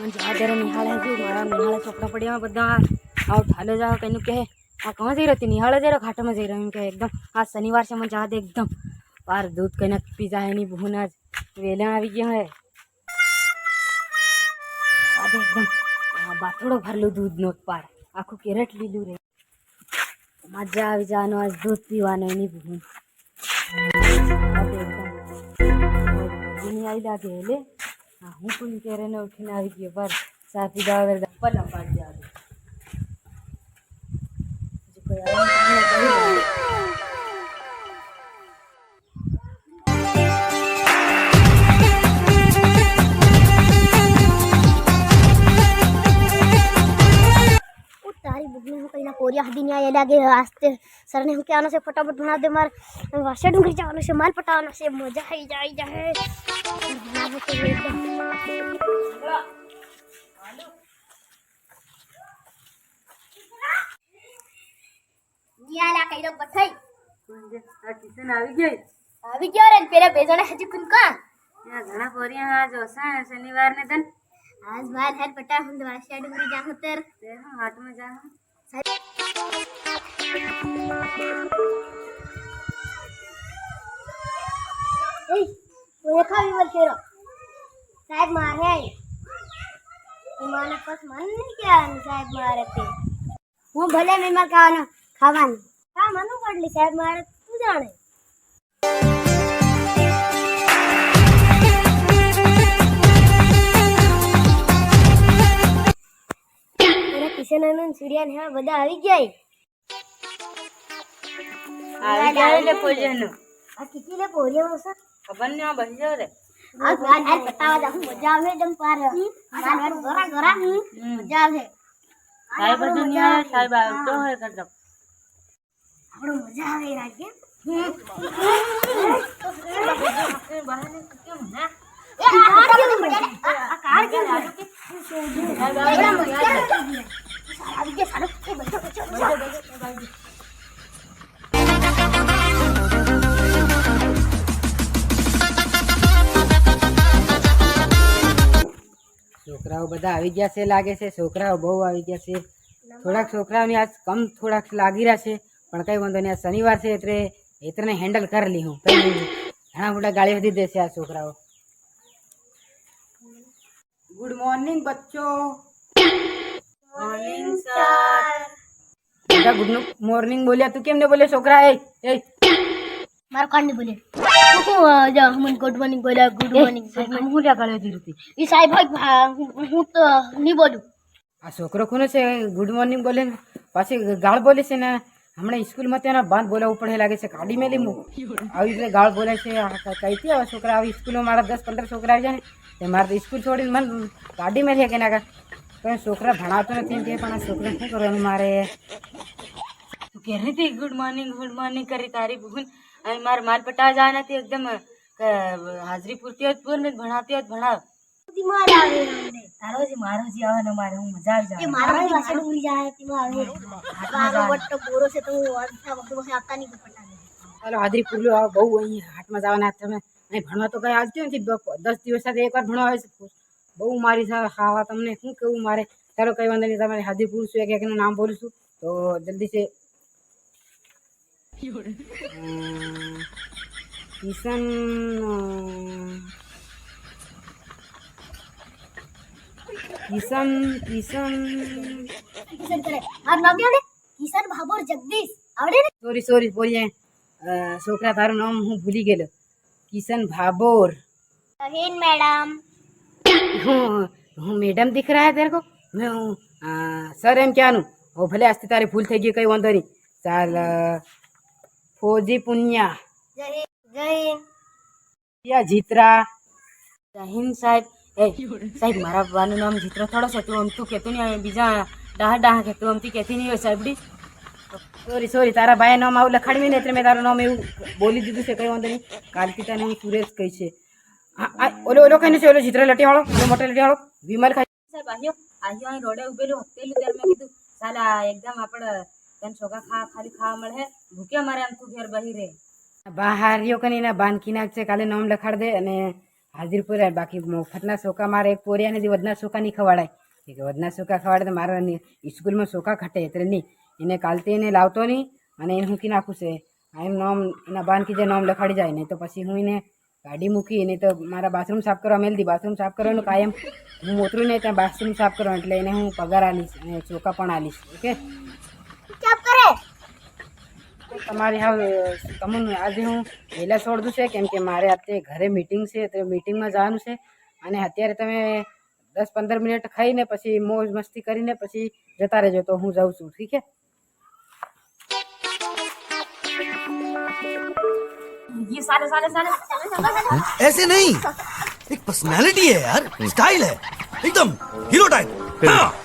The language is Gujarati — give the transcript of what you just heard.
મને જવા દે રે નિહાળે જો મારા નિહાળે ચોપડા પડ્યા બધા. આવ ઠાલે જાવ કઈનું કહે, આ કહા જઈ રહી નિહાળે જઈ રહ્યો? ખાટામાં જઈ રહ્યો? એમ કે એકદમ. આ શનિવાર છે, મને જવા દે, એકદમ. પાર દૂધ કઈને પી જાય એની બહુના જ વેલા આવી ગયા હે. જવા દે, એકદમ. આ બાથોડો ભરેલું દૂધનો જ પાર. આખું કેરેટ લીધું રે. મજા આવી જવાનો આજ દૂધ પીવાનો એની બહુ જવા દે, એકદમ. ભૂની આવી લાગે એટલે હા હું પણ ક્યારે ને ઉઠીને આવી ગયો પર સાથી પીધા પલમ પાડી હું કઈના કોરિયા હદી ન્યાય લાગે આસ્તે સરને હું કહેવાનો છે ફટાફટ ભણા દે માર વાસે ડુંગરી જવાનો છે માલ પટાવવાનો છે મજા આવી જાય જાય ભણાવો તો એકદમ નિયાલા કઈરો બથઈ આ કિશન આવી ગઈ આવી ગયો રે પેલા બે જણા હજી કુનકા ત્યાં ઘણા પોરિયા આજ ઓસા શનિવાર ને તન આજ માર હેડ પટા હું વાસે ડુંગરી જાહો તર તે હું હાટમાં જા એ ઓય ખાવી વલ કેરો સાહેબ મારે મને બસ મન નહીં કહેવાનું સાહેબ મારે તે. હું ભલે મહેમાન ખાવાનું ખાવાનું. હા, મને પડલી સાહેબ મારે તું જાણે. કિશન અને સુડિયા ને હા બધા આવી ગયા આવી ગયા એટલે પોરિયાનું આ કિકી લે પોરિયા મસા ખબર ન આ બસી જાવ રે. આ ગાડ આ પટાવા જા મજા આવે એકદમ પાર. હાલ ગરા ગરા મજા આવે સાહેબ તો આવે સાહેબ આવતો હોય કદમ આપણો મજા આવે રાજ્ય છોકરાઓ બધા આવી ગયા છે લાગે છે. છોકરાઓ બહુ આવી ગયા છે. થોડાક છોકરાઓની આજ કમ થોડાક લાગી રહ્યા છે પણ કઈ વાંધો નહીં. આ શનિવાર છે એટલે એતરને હેન્ડલ કરી લી હું. ઘણા મોટા ગાળી વધી દેશે આ છોકરાઓ. ગુડ મોર્નિંગ બચ્ચો. મોર્નિંગ સર બધા ગુડ મોર્નિંગ બોલ્યા. તું કેમ ને બોલ્યો છોકરા? એ એ. મારો કાંડ બોલે. હું જા મને ગુડ મોર્નિંગ ગુડ મોર્નિંગ હું લ્યા ગાળી વધી ઈ સાહેબ હું હું તો નહીં બોલું. આ છોકરો કોને છે? ગુડ મોર્નિંગ બોલે પાછી ગાળ બોલે છે ને. હમણાં સ્કૂલમાં તેના બાંધ બોલાવવું પડે લાગે છે. કાઢી મેલી હું આવી રીતે ગાળ બોલે છે. કઈ ક- આવે છોકરા? આવી સ્કૂલમાં મારા દસ પંદર છોકરા આવી જાય ને. તે મારે તો સ્કૂલ છોડીને મને કાઢી મેલી કે ના પણ છોકરા ભણાવતો નથી કે પણ આ છોકરા શું કરવાનું મારે? હતી ગુડ મોર્નિંગ ગુડ મોર્નિંગ કરી તારી બુન અને મારે માલ પટાવા જવાના હતી એકદમ હાજરી પૂરતી હોત પૂર ને ભણાતી હોત ભણાવ. દિમાગ આવે તારો જ મારો જ આવવાનો મારે હું મજા આવી જાય મારા ભાઈ પાસે ડુંગળી જાય તેમાં આવે મારો વટ્ટો બોરો છે તો હું વાંચતા વખતે વખતે આપતા નહીં પટા ચાલો હાજરી પૂરલું આ બહુ અહીં હાટમાં જવાના તમે અહીં ભણવા તો કઈ આવતી નથી દસ દિવસ સાથે એકવાર ભણવા આવે છે બહુ મારી સાથે ખાવા તમને શું કેવું મારે? ચાલો કઈ વાંધો નહીં તમારે હાજરી પૂરશું એક એકનું નામ બોલું તો જલ્દી છે અમ, કિશન અમ, કિશન કિશન કિશન કરે મારું નામ આવડે કિશન ભાભોર જગદીશ આવડે ને સોરી સોરી બોલીએ અ, છોકરા તારું નામ હું ભૂલી ગયેલો કિશન ભાભોર हीन मैडम હું હું મેડમ दिख रहा है तेरे को मैं हूँ आ, सर एम क्या નું ઓ ભલે આજથી તારી ભૂલ થઈ ગઈ કઈ વાંધો નહીં ચાલ અ, ફોજી પુન્યા. જય હિન્દ જીતરા. જય હિન્દ સાહેબ. એ સાહેબ મારા બાનું નામ જીતરા થોડો છે તું અમતું કહેતું નહીં બીજા ડાહ ડાહ કે તું કહેતી નહીં હોય સાહેબડી સોરી સોરી તારા ભાઈ નામ આવું લખાડવી ને એટલે મેં તારું નામ એવું બોલી દીધું છે કઈ વાંધો નહીં. કાલથી તને સુરેશ કહી છે. ઓલો ઓલો કહીને છે ઓલો જીતરા લટીવાળો ઓલો મોટો લટીવાળો બીમાર ખાઈ સાહેબ આવ્યો આવ્યો અહીં રોડે ઉભેલું પેલું ત્યારે મેં કીધું સાલા એકદમ આપણે તને છોકરા ખા, ખાલી ખાવા મળે ભૂખ્યા મારે આમ તું ઘેર બહી રહે બહાર યો કની ના બાંધકી નાખ છે, કાલે નામ લખાડ દે અને હાજર પૂરા બાકી મફતના સોકા મારે એક પોરિયાને દી વધના સોકા નહીં ખવડાય. કે વધના સોકા ખવાડે તો મારા સ્કૂલમાં સોકા ખટે એટલે નહીં એને કાલથી એને લાવતો નહીં અને એને મૂકી નાખું છે. એમ નામ, એના બાંધકી જે નામ લખાડી જાય, નહીં તો પછી હું એને ગાડી મૂકી, નહીં તો મારા બાથરૂમ સાફ કરવા મેલ દી બાથરૂમ સાફ કરવાનું કાયમ હું મોતરું નહીં ત્યાં બાથરૂમ સાફ કરવાનું. એટલે એને હું પગાર આલીશ અને ચોખા પણ આલીશ ઓકે? તમારી હા તમને આજે હું વહેલા છોડ દઉં છે કેમ કે મારે અત્યારે ઘરે મીટિંગ છે તો મીટિંગમાં જવાનું છે અને અત્યારે તમે દસ પંદર મિનિટ ખાઈને પછી મોજ મસ્તી કરીને પછી જતા રહેજો તો હું જાઉં છું ઠીક છે ऐसे नहीं एक पर्सनालिटी है यार स्टाइल है एकदम हीरो टाइप हाँ